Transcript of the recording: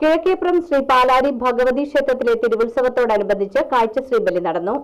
കിഴക്കേപ്പുറം ശ്രീ പാലാരി ഭഗവതി ക്ഷേത്രത്തിലെ തിരുവുത്സവത്തോടനുബന്ധിച്ച് കാഴ്ച ശ്രീബലി നടന്നു.